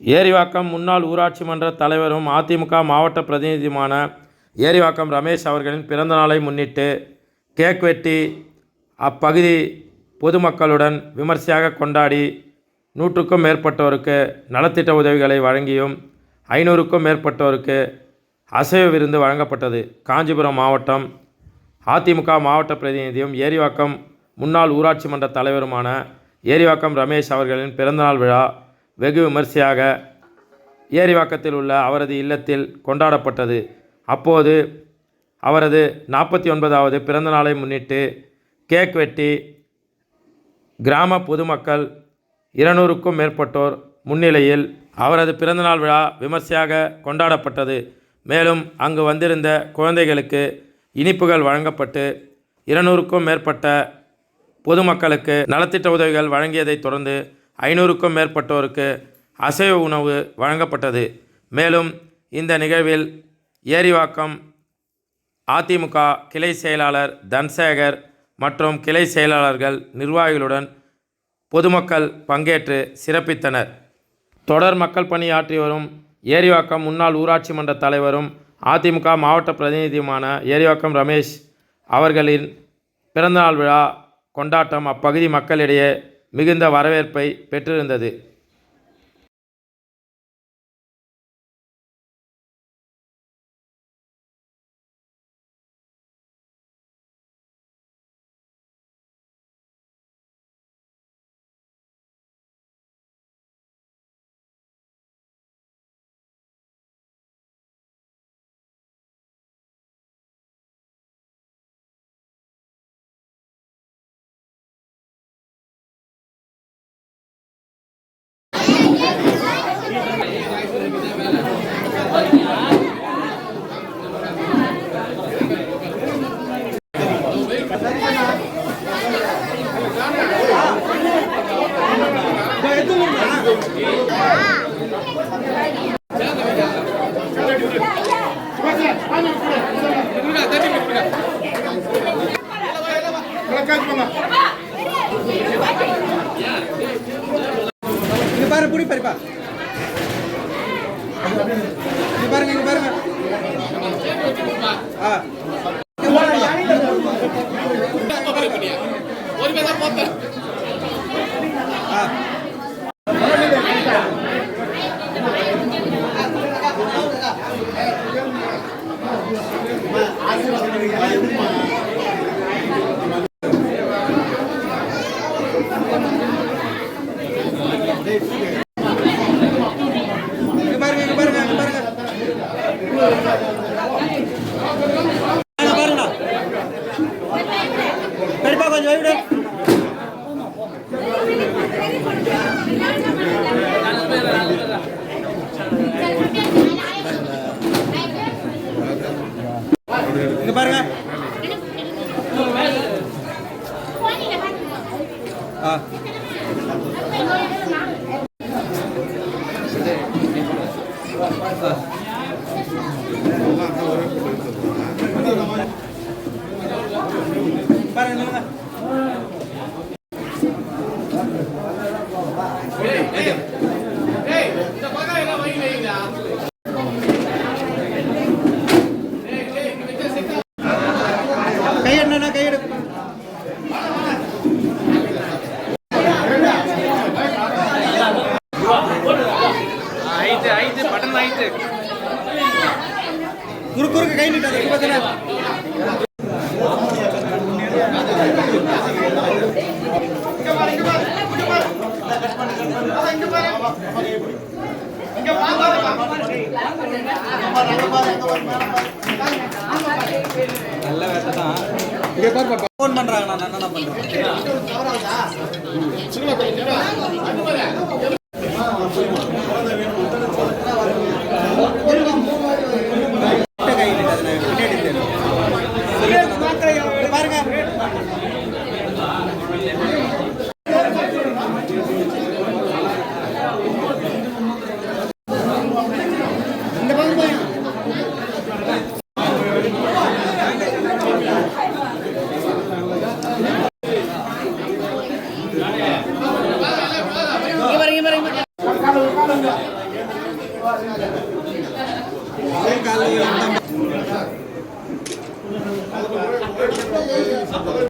ஏரிவாக்கம் முன்னாள் ஊராட்சி மன்ற தலைவரும் அதிமுக மாவட்ட பிரதிநிதியுமான ஏரிவாக்கம் ரமேஷ் அவர்களின் பிறந்தநாளை முன்னிட்டு கேக் வெட்டி அப்பகுதி பொதுமக்களுடன் விமர்சையாக கொண்டாடி நூற்றுக்கும் மேற்பட்டோருக்கு நலத்திட்ட உதவிகளை வழங்கியும் ஐநூறுக்கும் மேற்பட்டோருக்கு அசைவ விருந்து வழங்கப்பட்டது. காஞ்சிபுரம் மாவட்டம் அதிமுக மாவட்ட பிரதிநிதியும் ஏரிவாக்கம் முன்னாள் ஊராட்சி மன்ற தலைவருமான ஏரிவாக்கம் ரமேஷ் அவர்களின் பிறந்தநாள் விழா வெகு விமர்சையாக ஏரிவாக்கத்தில் உள்ள அவரது இல்லத்தில் கொண்டாடப்பட்டது. அப்போது அவரது நாற்பத்தி ஒன்பதாவது பிறந்த நாளை முன்னிட்டு கேக் வெட்டி கிராம பொதுமக்கள் இருநூறுக்கும் மேற்பட்டோர் முன்னிலையில் அவரது பிறந்தநாள் விழா விமர்சையாக கொண்டாடப்பட்டது. மேலும் அங்கு வந்திருந்த குழந்தைகளுக்கு இனிப்புகள் வழங்கப்பட்டு இருநூறுக்கும் மேற்பட்ட பொதுமக்களுக்கு நலத்திட்ட உதவிகள் வழங்கியதைத் தொடர்ந்து ஐநூறுக்கும் மேற்பட்டோருக்கு அசைவ உணவு வழங்கப்பட்டது. மேலும் இந்த நிகழ்வில் ஏரிவாக்கம் அதிமுக கிளை செயலாளர் தன்சேகர் மற்றும் கிளை செயலாளர்கள் நிர்வாகிகளுடன் பொதுமக்கள் பங்கேற்று சிறப்பித்தனர். தொடர் மக்கள் பணியாற்றி வரும் ஏரிவாக்கம் முன்னாள் ஊராட்சி மன்ற தலைவரும் அதிமுக மாவட்ட பிரதிநிதியுமான ஏரிவாக்கம் ரமேஷ் அவர்களின் பிறந்தநாள் விழா கொண்டாட்டம் அப்பகுதி மக்களிடையே மிகுந்த வரவேற்பை பெற்றிருந்தது. இங்க பாரு புடி பாருப்பா இங்க பாருங்க இங்க பாருங்க. ஆ. ஆ பாருங்க இங்க பாருங்க இங்க பாருங்க அண்ணா, பாருங்கண்ணா பெரியப்பா கொஞ்சம் வைவிடு இங்க பாருங்க ஆ பாருங்க நில்லுங்க. கையெடுண்ணா கையெடு ஐட்டு ஐட்டு பட்டன் ஐட்டு குறுக்கு குறுக்கு கை நீட்டாத இங்க நல்ல வேலை தான் இங்க பாருப்பா ஃபோன் பண்றாங்க நான் என்ன பண்றேன் ఏం కాలేదు అంటే